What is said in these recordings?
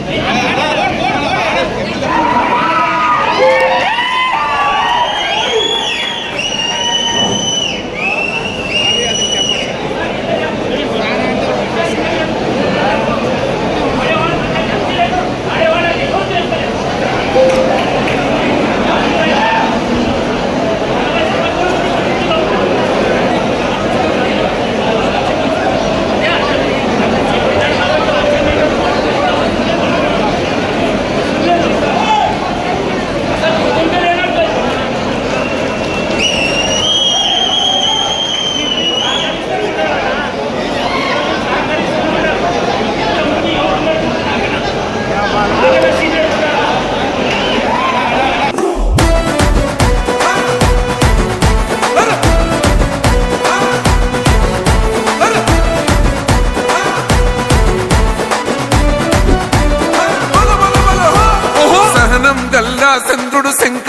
没。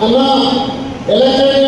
Allah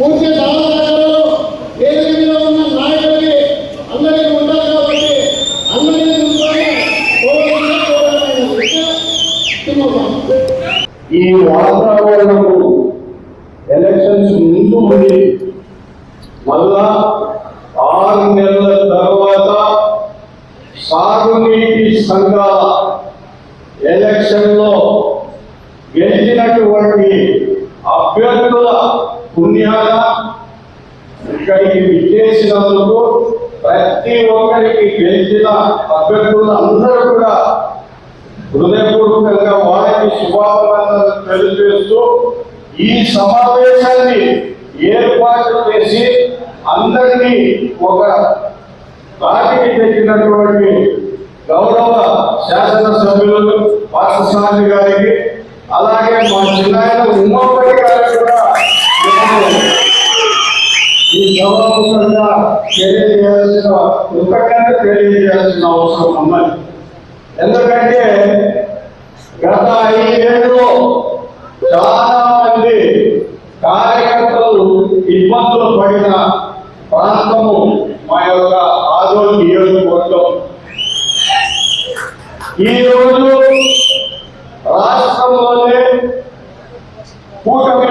Uống. ఇక్కడికి విచ్చేసినందుకు ప్రతి ఒక్కరికి గెలిచిన అభ్యర్థులు అందరూ కూడా హృదయపూర్వకంగా వారికి శుభాభినందనలు తెలియజేస్తూ ఈ సమావేశాన్ని ఏర్పాటు చేసి అందరినీ ఒక దాటికి తెచ్చినటువంటి గౌరవ శాసనసభ్యులు పార్థసాని గారికి అలాగే మా చిన్న ఉన్నప్పటి గారికి కూడా ఈ సభాముఖంగా తెలియజేయాల్సిన ఒకటంటే తెలియజేయాల్సిన అవసరం అమ్మాయి ఎందుకంటే గత ఐదేళ్ళు చాలా మంది కార్యకర్తలు ఇబ్బందులు పడిన ప్రాంతము మా యొక్క ఆదోళ నియోజకవర్గం. ఈరోజు రాష్ట్రంలోనే కూటమి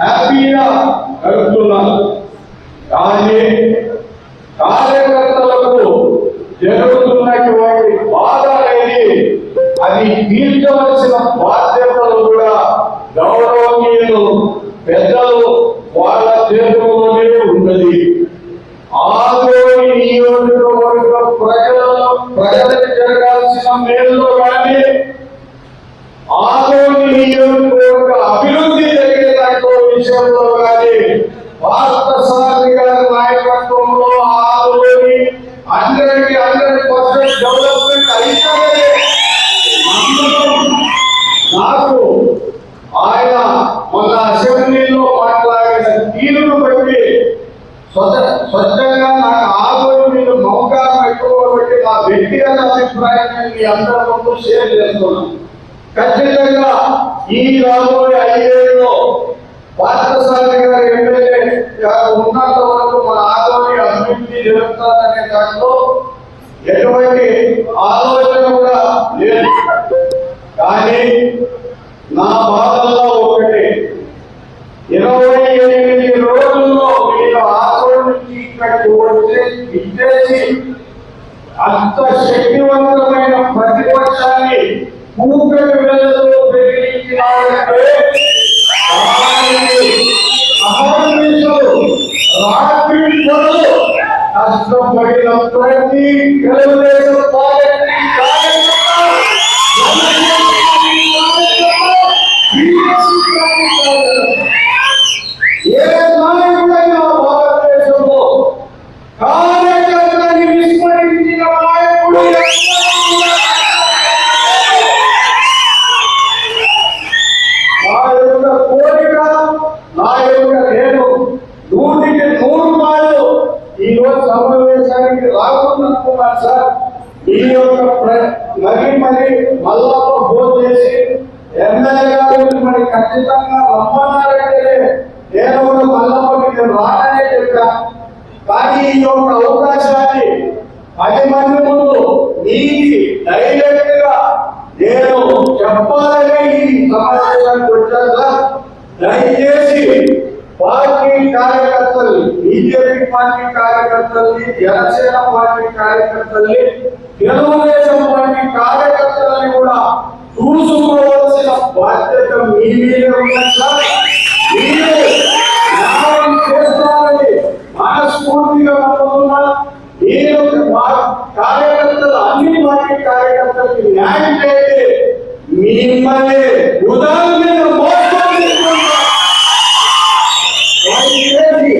హ్యాపీగా గడుపుతున్నారు కానీ కార్యకర్తలకు జరుగుతున్నటువంటి బాధ అనేది అది తీర్చవలసిన బాధ్యతలు కూడా గౌరవ పెద్దలు వాళ్ళ చేతుల్లోనే ఉన్నది ఆదోని నియోజకవర్గ ప్రజలలో ప్రజలకు జరగాల్సిన మేలు కానీ ఆదోని నియోజకవర్గ అభివృద్ధి జరిగే దాంట్లో విషయంలో కానీ పార్థసారథి గారి నాయకత్వంలో Adoni hundred hundred percent development అయితే నాకు ఆయన మొన్న అసెంబ్లీలో మాట్లాడిన తీరును బట్టి స్వచ్ఛంగా నాకు ఆదోని మీద మౌకారం ఎక్కువ బట్టి నా వ్యక్తిగత అభిప్రాయాన్ని మీ అందరి ముందు షేర్ చేస్తున్నాను. ఖచ్చితంగా ఈ రాబోయే ఐదేళ్ళలో పార్థసారథి గారి ఎమ్మెల్యే ఉన్నంత వరకు మన ఆదోని అభివృద్ధి జరుగుతుందనే దాంట్లో ఎటువంటి ఆలోచన కూడా లేదు. కానీ నా బాధల్లో ఒకటి ఇరవై ఎనిమిది రోజుల్లో నేను ఆదోని నుంచి ఇక్కడికి ఇచ్చేసి అంత శక్తివంతమైన ప్రతిపక్షాన్ని కూకటి వేలతో బెదిరించినారంటే ఆయన్ని అహర్నిశలు రాత్రి పగలు కష్టపడిన ప్రతి తెలుగుదేశం పార్టీ కార్యకర్త, జనసేన పార్టీ కార్యకర్త, బీజేపీ పార్టీ కార్యకర్త, ఏ నాయకుడైనా భారతదేశంలో కార్యకర్తని విస్మరించిన నాయకుడు ఎక్కడా ఉండడు. నా యొక్క కోరిక నా యొక్క నేను నూటికి నూరు పాలు ఈ రోజు సమావేశానికి రాకుందనుకున్నాను సార్ మీ యొక్క ప్ర- మరి మరి మళ్ళా ఫోన్ చేసి ఎమ్మెల్యే గారు మరి ఖచ్చితంగా రమ్మన్నారంటే నేను కూడా మల్లప్పకి నేను రాననే చెప్పా కానీ ఈ యొక్క అవకాశాన్ని పది మంది ముందు నీకి డైరెక్ట్గా నేను చెప్పాలని ఈ సమావేశానికి వచ్చాను దయచేసి పార్టీ కార్యకర్తల్ని బీజేపీ పార్టీ కార్యకర్తల్ని జనసేన పార్టీ కార్యకర్తల్ని తెలుగుదేశం పార్టీ కార్యకర్తలని కూడా చూసుకోవాల్సిన బాధ్యత మీ మీద ఉన్నది మీరు న్యాయం చేస్తారని మనస్ఫూర్తిగా నమ్ముతున్నా మీరు మా కార్యకర్తలు అన్ని పార్టీ కార్యకర్తలకి న్యాయం చేయండి మిమ్మల్ని ఉదాహరణ మీద మోసం చేస్తున్నారు. దయచేసి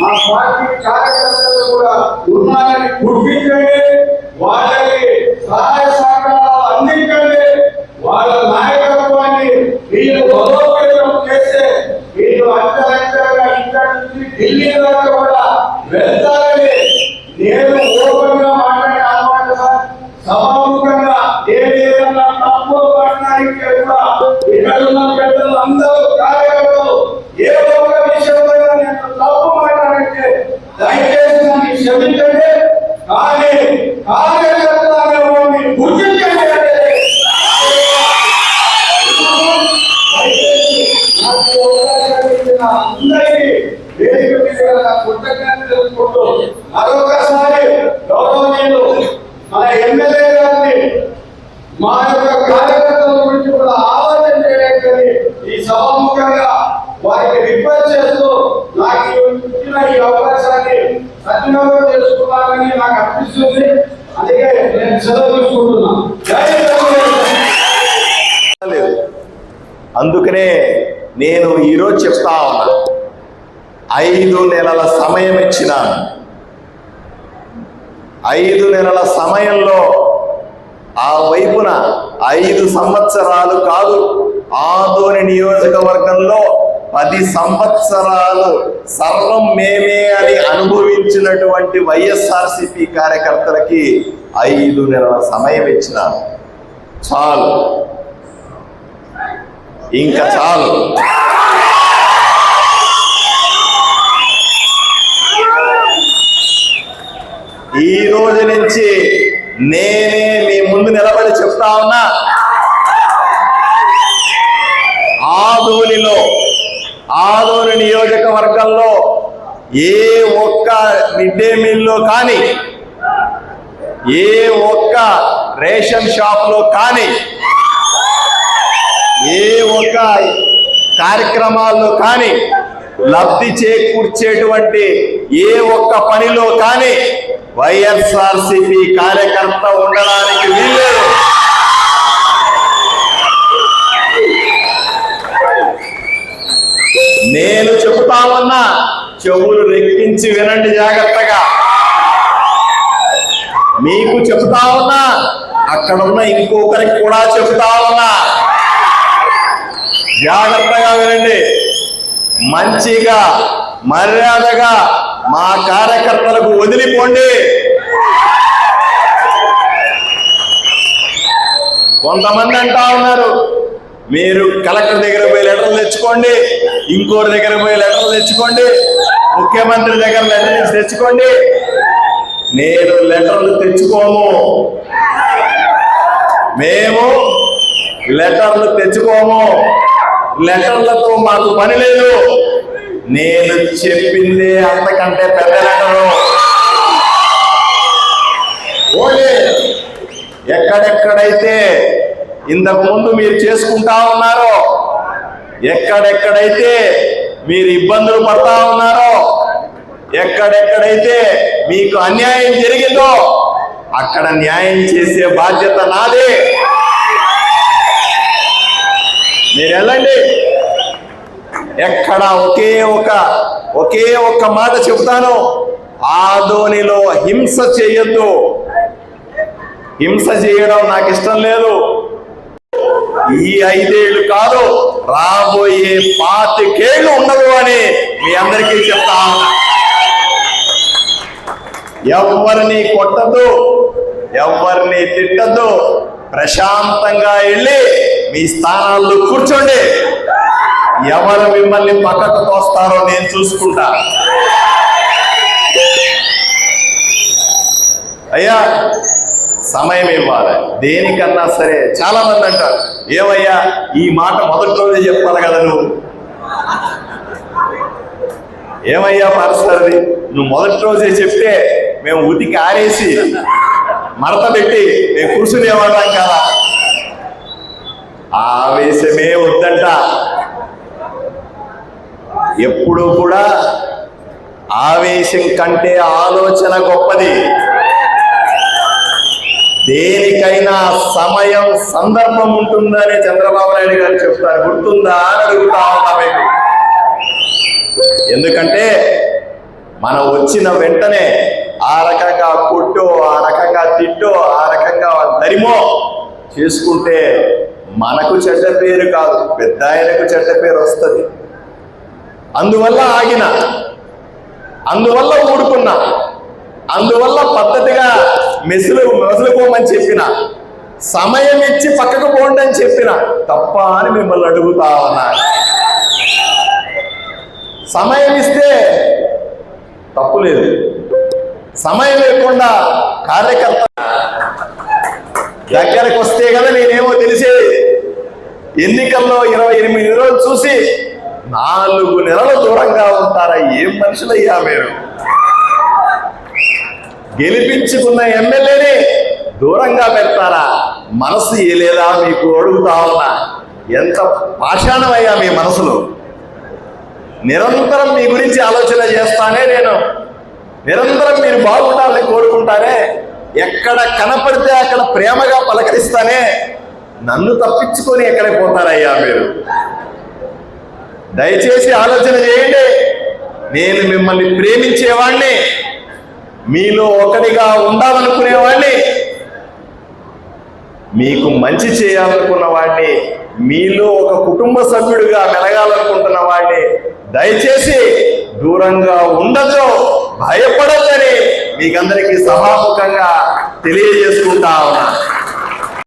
మా పార్టీ కార్యకర్తలు కూడా ఉన్నారని గుర్తించండి వాళ్ళకి సహాయ సహకారాలు అందించండి వాళ్ళ నాయకత్వాన్ని మీరు బలోపేతం చేస్తే మీరు అంచెలంచెలుగా ఇక్కడి నుంచి ఢిల్లీ దాకా కూడా వెళ్తారని నేను ఓపెన్గా మాట్లాడే అలవాటు సార్ సభాముఖంగా ఏదైనా తప్పు మాట్లాడితే కూడా ఇక్కడ ఉన్న పెద్దలు అందరూ కార్యకర్తలు ఏ ఒక్క విషయంలో నేను తప్పు మాట్లాడితే దయచేసి నన్ను క్షమించండి కానీ కార్యకర్తలు అనేవాడిని గుర్తించండి అంటే దయచేసి నాకు అందరికీ వేదిక మీద మరొకసారి గౌరవనీయులు మన ఎమ్మెల్యే గారిని మా యొక్క కార్యకర్తల గురించి కూడా ఆలోచన ఈ సభాముఖంగా వారికి రిక్వెస్ట్ చేస్తూ నాకు ఇచ్చిన ఈ అవకాశాన్ని సద్వినియోగం నాకు అనిపిస్తుంది అందుకే నేను సెలవు తీసుకుంటున్నాను అందుకనే నేను ఈరోజు చెప్తా ఉన్నా. ఐదు నెలల సమయం ఇచ్చినాను. ఐదు నెలల సమయంలో ఆ వైపున ఐదు సంవత్సరాలు కాదు ఆదోని నియోజకవర్గంలో పది సంవత్సరాలు సర్వం మేమే అని అనుభవించినటువంటి వైఎస్ఆర్సిపి కార్యకర్తలకి ఐదు నెలల సమయం ఇచ్చినాను. చాలు. ఇంకా చాలు. ఈ రోజు నుంచి నేనే మీ ముందు నిలబడి చెప్తా ఉన్నా. ఆదోనిలో ఆదోని నియోజకవర్గంలో ఏ ఒక్క మిడ్ డే మీల్లో కానీ ఏ ఒక్క రేషన్ షాప్లో కానీ ఏ ఒక్క కార్యక్రమాల్లో కానీ లబ్ధి చేకూర్చేటువంటి ఏ ఒక్క పనిలో కానీ వైఎస్ఆర్సిపి కార్యకర్త ఉండడానికి వీల్లేదు. నేను చెబుతా ఉన్నా చెవులు రెక్కించి వినండి జాగ్రత్తగా. మీకు చెప్తా ఉన్నా అక్కడ ఉన్న ఇంకొకరికి కూడా చెప్తా ఉన్నా. జాగ్రత్తగా వినండి. మంచిగా మర్యాదగా మా కార్యకర్తలకు వదిలిపోండి. కొంతమంది అంటా ఉన్నారు మీరు కలెక్టర్ దగ్గర పోయి లెటర్లు తెచ్చుకోండి ఇంకోటి దగ్గర పోయి లెటర్లు తెచ్చుకోండి ముఖ్యమంత్రి దగ్గర లెటర్లు తెచ్చుకోండి. నేను లెటర్లు తెచ్చుకోము. మేము లెటర్లు తెచ్చుకోము. లెటర్లతో మాకు పని లేదు. నేను చెప్పిందే అంతకంటే పెద్ద లెటరు. ఓకే. ఎక్కడెక్కడైతే ఇంతకు ముందు మీరు చేసుకుంటా ఉన్నారో ఎక్కడెక్కడైతే మీరు ఇబ్బందులు పడతా ఉన్నారో ఎక్కడెక్కడైతే మీకు అన్యాయం జరిగిందో అక్కడ న్యాయం చేసే బాధ్యత నాదే. మీరు వెళ్ళండి. ఎక్కడ ఒకే ఒక ఒకే ఒక్క మాట చెప్తాను ఆదోనిలో హింస చేయొద్దు. హింస చేయడం నాకు ఇష్టం లేదు. ఈ ఐదేళ్ళు కాదు రాబోయే పాతికేళ్ళు ఉండదు అని మీ అందరికీ చెప్తా ఉన్నా. ఎవరిని కొట్టద్దు ఎవరిని తిట్టద్దు ప్రశాంతంగా వెళ్ళి మీ స్థానాల్లో కూర్చోండి. ఎవరు మిమ్మల్ని పక్కకు తోస్తారో నేను చూసుకుంటా. అయ్యా సమయం ఇవ్వాలి. దేనికన్నా సరే చాలా మంది అంటారు ఏమయ్యా ఈ మాట మొదటి రోజే చెప్పాలి కదా నువ్వు? ఏమయ్యా పరిస్థితి నువ్వు మొదటి రోజే చెప్తే మేము ఉతికి ఆరేసి మడత పెట్టి మేము కూర్చునేవాళ్ళం కదా? ఆవేశమే వద్దంట. ఎప్పుడు కూడా ఆవేశం కంటే ఆలోచన గొప్పది. దేనికైనా సమయం సందర్భం ఉంటుందని చంద్రబాబు నాయుడు గారు చెప్తారు. గుర్తుందా? అని అడుగుతా ఉన్నా ఎందుకంటే మనం వచ్చిన వెంటనే ఆ రకంగా కొట్టో ఆ రకంగా తిట్టో ఆ రకంగా దరిమో చేసుకుంటే మనకు చెడ్డ పేరు కాదు పెద్ద ఆయనకు చెడ్డ పేరు వస్తుంది. అందువల్ల ఆగిన అందువల్ల ఊడుకున్నా అందువల్ల పద్ధతిగా మెసులు మెసులుకోమని చెప్పిన సమయం ఇచ్చి పక్కకు పోండి అని చెప్పిన తప్ప అని మిమ్మల్ని అడుగుతా ఉన్నా. సమయం ఇస్తే తప్పు లేదు. సమయం లేకుండా కార్యకర్త దగ్గరకు వస్తే కదా నేనేమో తెలిసేది ఎన్నికల్లో ఇరవై ఎనిమిది రోజులు చూసి నాలుగు నెలల దూరంగా ఉంటారా? ఏం మనుషులయ్యా మీరు? గెలిపించుకున్న ఎమ్మెల్యేని దూరంగా పెడతారా? మనసు ఏలేదా మీకు? అడుగుతా ఉన్నా. ఎంత పాషాణమయ్యా మీ మనసులో? నిరంతరం మీ గురించి ఆలోచన చేస్తానే నేను. నిరంతరం మీరు బాగుండాలని కోరుకుంటానే ఎక్కడ కనపడితే అక్కడ ప్రేమగా పలకరిస్తానే. నన్ను తప్పించుకొని ఎక్కడికి పోతారయ్యా మీరు? దయచేసి ఆలోచన చేయండి. నేను మిమ్మల్ని ప్రేమించేవాణ్ణి. మీలో ఒకటిగా ఉండాలనుకునేవాణ్ణి. మీకు మంచి చేయాలనుకున్న వాడిని మీలో ఒక కుటుంబ సభ్యుడిగా మెలగాలనుకుంటున్న వాడిని దయచేసి దూరంగా ఉండదు భయపడద్దని మీకందరికీ సభాముఖంగా తెలియజేసుకుంటా ఉన్నా.